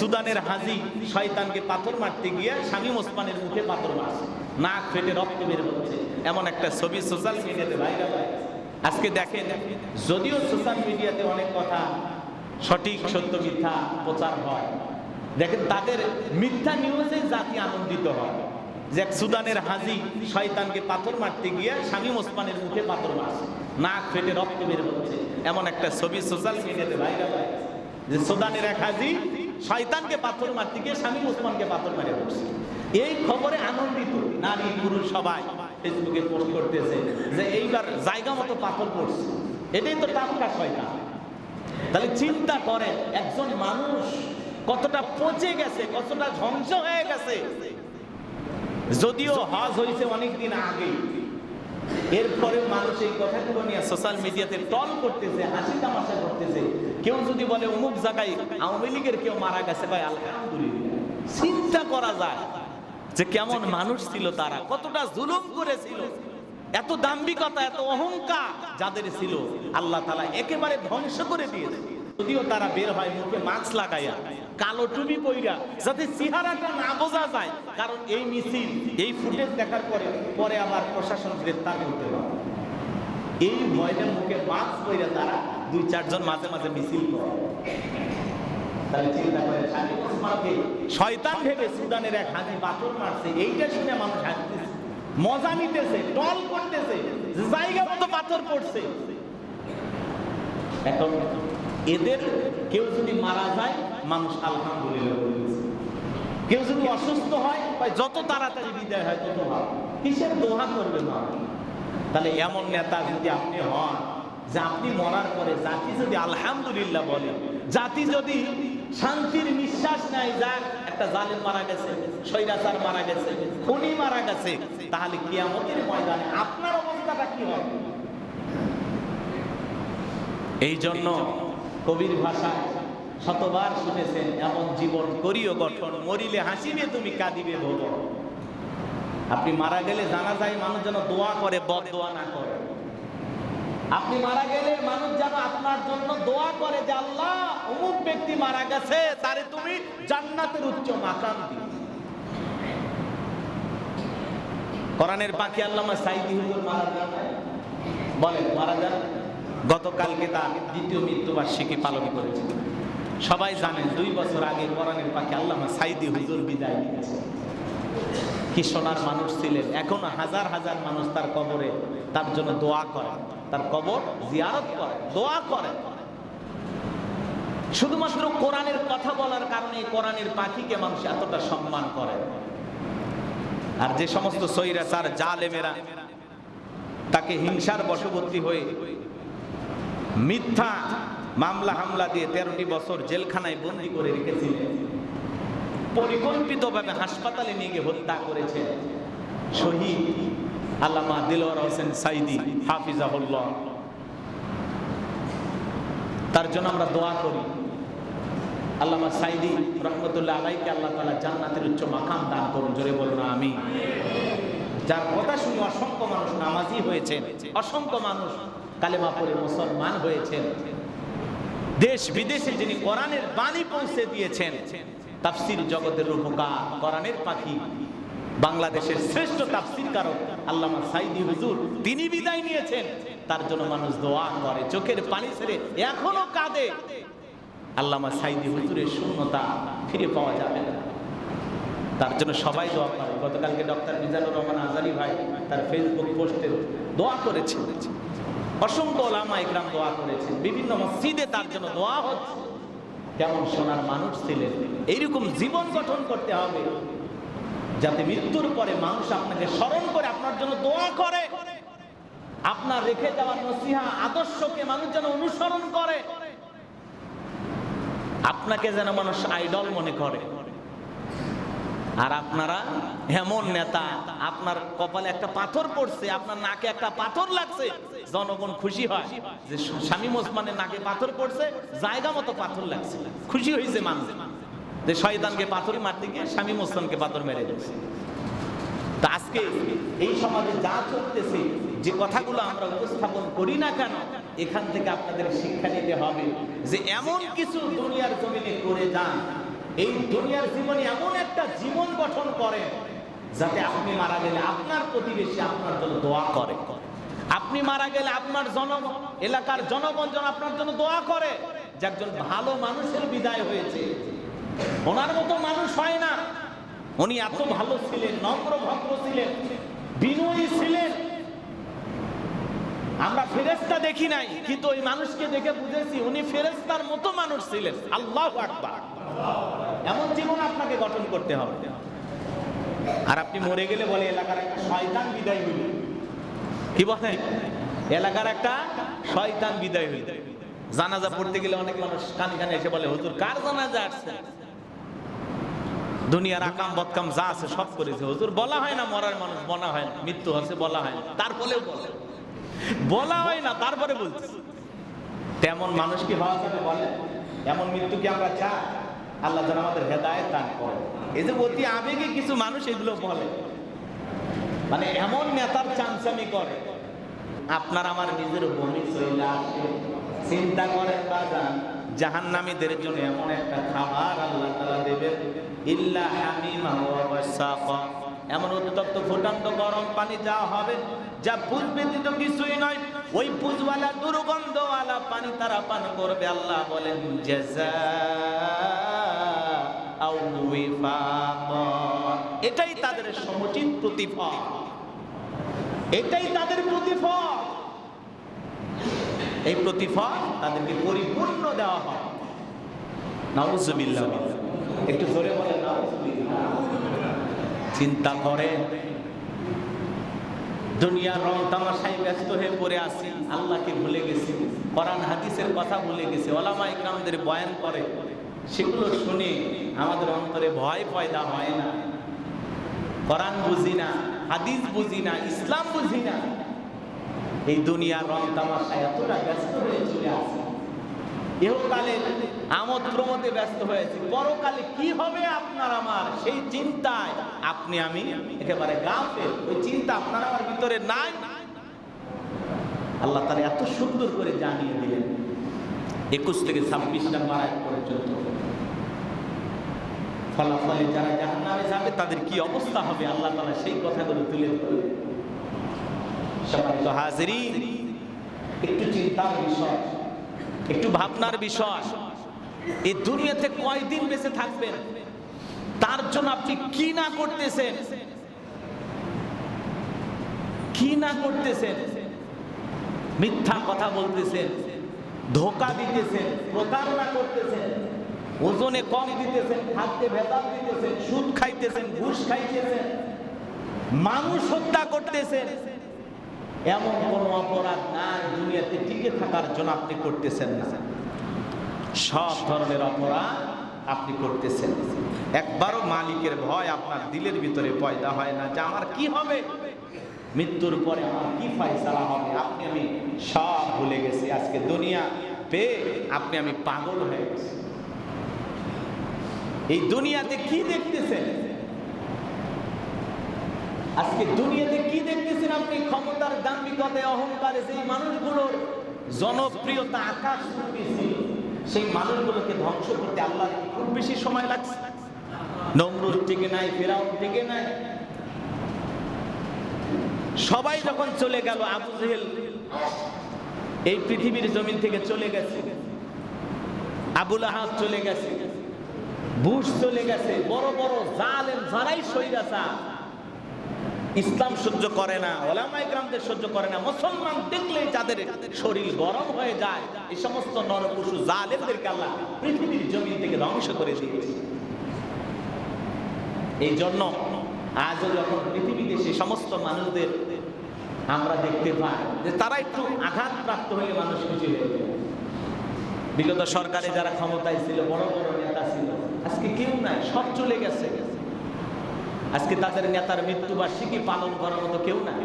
সুদানের হাজি শয়তানকে পাথর মারতে গিয়ে স্বামী ওসমানের মুখে পাথর মারছে। নাক ফেটে রক্ত বের হচ্ছে। এমন একটা ছবি সোশ্যাল মিডিয়াতে ভাইরাল আজকে দেখেন, যদিও সোশ্যাল মিডিয়াতে অনেক কথা সঠিক, সত্য, মিথ্যা প্রচার হয়, দেখেন তাদের মিথ্যা নিউজে জাতি আনন্দিত হয়। যে এক সুদানের হাজি শয়তানকে পাথর মারতে গিয়ে স্বামী ওসমানের মুখে পাথর মারছে। নাক ফেটে রক্ত বের হচ্ছে। এমন একটা ছবি সোশ্যাল মিডিয়াতে ভাইরাল হয়ে। যে সুদানের এক হাজি শয়তানকে পাথর মারতে গিয়ে স্বামী ওসমানকে পাথর মেরে বসছে। এই খবরে আনন্দিত নারী পুরুষ সবাই ফেসবুকে পোস্ট করতেছে যে এইবার জায়গা মতো পাথর পড়ছে। এটাই তো টাটকা শয়তান। তাহলে চিন্তা করেন, একজন মানুষ কতটা পচে গেছে, কতটা ধ্বংস হয়ে গেছে। যদিও হজ হয়েছে অনেকদিন আগে এরপরেও মানুষ এই কথাগুলো নিয়ে সোশ্যাল মিডিয়াতে টল করতেছে, হাসি তামাশা করতেছে। কেউ যদি বলে, অমুক জায়গায় আওয়ামী লীগের কেউ মারা গেছে ভাই, আলহামদুলিল্লাহ। চিন্তা করা যায় যে কেমন মানুষ ছিল তারা, কতটা জুলুম করেছিল, এত দাম্ভিকতা, এত অহংকার যাদের ছিল, আল্লাহ তালা একেবারে ধ্বংস করে দিয়েছে। যদিও তারা বের হয়, মুখে মাস্ক লাগাইয়া, কালো টুপি পইরা, যাতে চেহারাটা না বোঝা যায়। কারণ এই মিছিল, এই ফুটেজ দেখার পরে পরে আবার প্রশাসন গ্রেফতার করতে পারে এই ভয়ের মুখে মাস্ক পইরা তারা দুই, চারজন মাঝে মাঝে মিছিল করে। শয়তান ভেবে সুদানের এক হাজি পাথর মারছে, এইটা শুনে মানুষ হাসতেছে। মজা নিতেছে, টল করতেছে জায়গা মতো পাথর পড়ছে। এখন এদের কেউ যদি মারা যায়, মানুষ আলহামদুলিল্লাহ কেউ যদি অসুস্থ হয় যত তাড়াতাড়ি বিদায় হয়, তত কিসের দোহা করবে না তাহলে এমন নেতা যদি আপনি হন, যে আপনি মরার পরে জাতি যদি আলহামদুলিল্লাহ বলে, জাতি যদি শান্তির নিঃশ্বাস নেয় যাক একটা জালেম মারা গেছে, স্বৈরাচার মারা গেছে, খুনি মারা গেছে, তাহলে কিয়ামতের ময়দানে আপনার অবস্থাটা কি হবে? এই জন্য কবির ভাষায় শতবার শুনেছেন, এমন জীবন করিও গঠন, মরিলে হাসিবে তুমি, কাঁদিবে ভব আপনি মারা গেলে জানা যায় মানুষ যেন দোয়া করে, বদ দোয়া না করে। আপনি মারা গেলে মানুষ যেন আপনার জন্য দোয়া করে যে, আল্লাহ, অমুক ব্যক্তি মারা গেছে, তারে তুমি জান্নাতের উচ্চ মাকাম দিও। কোরআনের পাখি আল্লামা সাইদি হুজুর মারা যান বলেন, মারা যান। গতকালকে তার দ্বিতীয় মৃত্যুবার্ষিকী পালন করেছে। সবাই জানেন দুই বছর আগে কোরআনের পাখি আল্লামা সাইদি হুজুর বিদায় নিয়েছে। কি সোনার মানুষ ছিলেন? এখনও হাজার হাজার মানুষ তার কবরে তার জন্য দোয়া করে। তার কবর জিয়ারত করে, দোয়া করে। শুধুমাত্র কোরআনের কথা বলার কারণে কোরআনের পাখিকে মানুষ এতটা সম্মান করে। আর যে সমস্ত সৈরাচার জালেমেরা তাকে হিংসার বশবর্তী হয়ে মিথ্যা মামলা হামলা দিয়ে তেরোটি বছর জেলখানায় বন্দি করে রেখেছিলেন। পরিকল্পিতভাবে হাসপাতালে নিয়ে গিয়ে হত্যা করেছেন শহীদ আল্লামা দিলওয়ার হোসেন সাইদি, হাফিজাহুল্লাহ। তার জন্য আমরা দোয়া করি। আল্লামা সাইদি রহমতুল্লাহ আলাইকে আল্লাহ তালা জান্নাতের উচ্চ মাকাম দান করুন, জোরে বলুন আমি যার কথা শুনে অসংখ্য মানুষ নামাজি হয়েছে অসংখ্য মানুষ কালেমা পড়ে মুসলমান হয়েছেন। দেশ বিদেশে যিনি কোরআনের বাণী পৌঁছে দিয়েছেন, তাফসির জগতের রূপকার কোরআনের পাখি, বাংলাদেশের শ্রেষ্ঠ তাফসির কারক আল্লামা সাইদি হুজুর, তিনি বিদায় নিয়েছেন। তার জন্য মানুষ দোয়া করে, চোখের পানি ছেড়ে এখনও কাঁদে। আল্লামা সাইদি হুজুরের শূন্যতা ফিরে পাওয়া যাবে না। তার জন্য সবাই দোয়া করে। গতকালকে ডক্টর মিজানুর রহমান আজারি ভাই তার ফেসবুক পোস্টে দোয়া করেছেন। অসংখ্য ওলামা ইকরাম দোয়া করেছেন। বিভিন্ন মসজিদে তার জন্য দোয়া হচ্ছে। কেমন সোনার মানুষ ছিলেন। এইরকম জীবন গঠন করতে হবে। যাতে মৃত্যুর পরে মানুষ আপনাকে স্মরণ করে, আপনার জন্য দোয়া করে। আপনার রেখে যাওয়ার নসিহা, আদর্শকে মানুষ যেন অনুসরণ করে। আপনাকে যেন মানুষ আইডল মনে করে। আর আপনারা এমন নেতা, আপনার কপালে একটা পাথর পড়ছে, আপনার নাকে একটা পাথর লাগছে, জনগণ খুশি হয় যে শামীম ওসমানের নাকে পাথর পড়ছে, জায়গা মতো পাথর লাগছে। খুশি হয়েছে মানুষ। যে শয়তানকে পাথর মারতে গিয়ে স্বামী ওসমানকে পাথর মেরে দিয়েছে। তা আজকে এই সমাজে যা চলতেছে, যে কথাগুলো আমরা উপস্থাপন করি না কেন, এখান থেকে আপনাদের শিক্ষা নিতে হবে যে এমন কিছু দুনিয়ার জমিনে করে যান এই দুনিয়ার জীবনে এমন একটা জীবন গঠন করেন যাতে আপনি মারা গেলে আপনার প্রতিবেশী আপনার জন্য দোয়া করে। আপনি মারা গেলে আপনার জনগণ এলাকার জনগণ যেন আপনার জন্য দোয়া করে যে একজন ভালো মানুষের বিদায় হয়েছে। ওনার মতো মানুষ হয় না। উনি এত ভালো ছিলেন, নম্র ভদ্র ছিলেন, বিনয়ী ছিলেন। আমরা ফেরেস্তা দেখি নাই, কিন্তু ওই মানুষকে দেখে বুঝেছি উনি ফেরেস্তার মতো মানুষ ছিলেন। আল্লাহ আকবার। এমন জীবন আপনাকে গঠন করতে হবে। আর আপনি মরে গেলে বলে, এলাকার একটা শয়তান বিদায় হইল। কি বলে? এলাকার একটা শয়তান বিদায় হইল। জানাজা পড়তে গেলে অনেক মানুষ কান কানে এসে বলে, হুজুর, কার জানাজা আসছে? দুনিয়ার আকাম বদকাম যা আছে সব করেছে। হুজুর, বলা হয় না মরার মানুষ বলা হয় না, মৃত্যু আছে বলা হয় না। তারপরেও বলে। বলা হয় না, তারপরে বলছে। তেমন মানুষ কি হওয়া যাবে বলে? এমন মৃত্যু কি আমরা চাই? আল্লাহ যেন আমাদের হেদায়ত দান করে। এই যে অতি আবেগে কিছু মানুষ এগুলো বলে। মানে এমন নেতার চামচামি করে। আপনার আমার নিজের বমি চিন্তা করেন বাজান, জাহান্নামীদের জন্য এমন একটা খাবার আল্লাহ তাআলা দেবেন, ইল্লা হামিমা ওয়া এমন উত্তপ্ত ফুটান্ত গরম পানি যা হবে, যা পুজ ব্যতীত কিছুই নয়। ওই পুজওয়ালা দুর্গন্ধওয়ালা পানি তারা পান করবে, আল্লাহ বলেন এটাই তাদের সমুচিত প্রতিফল। এটাই তাদের প্রতিফল। এই প্রতিফল তাদেরকে পরিপূর্ণ দেওয়া হয়। নাউজুবিল্লাহ। একটু জোরে নাউজুবিল্লাহ। চিন্তা করে। দুনিয়ার রং তামাশায় ব্যস্ত হয়ে পড়ে আসি আল্লাহকে ভুলে গেছি। কোরআন, হাদিসের কথা ভুলে গেছি, ওলামা ইকরামদের বয়ান করে। সেগুলো শুনে আমাদের অন্তরে ভয় পয়দা হয় না। কোরআন বুঝি না, হাদিস বুঝি না, ইসলাম বুঝি না। এই দুনিয়ার রং তামাশায় এতটা ব্যস্ত হয়ে চলে আসি। ইহকালে আমোদ প্রমোদে ব্যস্ত হয়েছে। পরকালে কি হবে আপনার আমার? সেই চিন্তায় আপনি আমি একেবারে গাফেল। ওই চিন্তা আপনার আমার ভিতরে নাই। আল্লাহ তারা এত সুন্দর করে জানিয়ে দিলেন। একুশ থেকে ছাব্বিশ নাম্বার আয়াত পর্যন্ত। ফলাফলে যারা জাহান্নামে যাবে, তাদের কি অবস্থা হবে? আল্লাহ তালা সেই কথাগুলো তুলে ধরলেন সম্মানিত হাজিরিন, একটু চিন্তার বিষয়। একটু ভাবনার বিষয়। এই দুনিয়াতে কয়দিন বেঁচে থাকবেন? তার জন্য আপনি কি না করতেছেন? কি না করতেছেন? মিথ্যা কথা বলতেছেন, ধোকা দিতেছেন, প্রতারণা করতেছেন, ওজনে কম দিতেছেন, খাদ্যে ভেজাল দিতেছেন, সুদ খাইতেছেন, ঘুষ খাইতেছেন, মানুষ হত্যা করতেছেন এমন কোন অপরাধ নাই, দুনিয়াতে টিকে থাকার জন্য আপনি করতেছেন না। সব ধরনের অপরাধ আপনি করতেছেন। একবারও মালিকের ভয় আপনার দিলের ভিতরে পয়দা হয় না যে আমার কি হবে? মৃত্যুর পরে আমার কি ফাইসালা হবে? আপনি আমি সব ভুলে গেছি। আজকে দুনিয়া পেয়ে আপনি আমি পাগল হয়ে গেছি। এই দুনিয়াতে কি দেখতেছেন? আজকে দুনিয়াতে কি দেখতেছেন আপনি ক্ষমতার দাম্ভিকতায় অহংকারে সেই মানুষগুলোর জনপ্রিয়তা আকাশ। সেই মানুষগুলোকে ধ্বংস করতে আল্লাহ খুব বেশি সময় লাগছে নমরুদ টিকে নাই, ফেরাউন টিকে নাই সবাই যখন চলে গেল, আবু জেহেল এই পৃথিবীর জমিন থেকে চলে গেছে, আবুল আহাব চলে গেছে, বুশ চলে গেছে, বড় বড় জালেম যারাই সৈরাসা ইসলাম সহ্য করে না ওলামাই গ্রামদের সহ্য করে না। মুসলমান দেখলেই তাদের শরীর গরম হয়ে যায়, এই সমস্ত নরপশু জালেমদেরকে আল্লাহ পৃথিবীর জমিন থেকে ধ্বংস করে দিয়েছে। এই জন্য আজও যখন পৃথিবীতে সেই সমস্ত মানুষদের আমরা দেখতে পাই, যে তারা একটু আঘাতপ্রাপ্ত হলে মানুষ খুশি হয়ে বিগত সরকারে যারা ক্ষমতায় ছিল, বড় বড় নেতা ছিল, আজকে কেউ নাই, সব চলে গেছে। আজকে তাদের নেতার মৃত্যুবার্ষিকী পালন করার মতো কেউ নাই।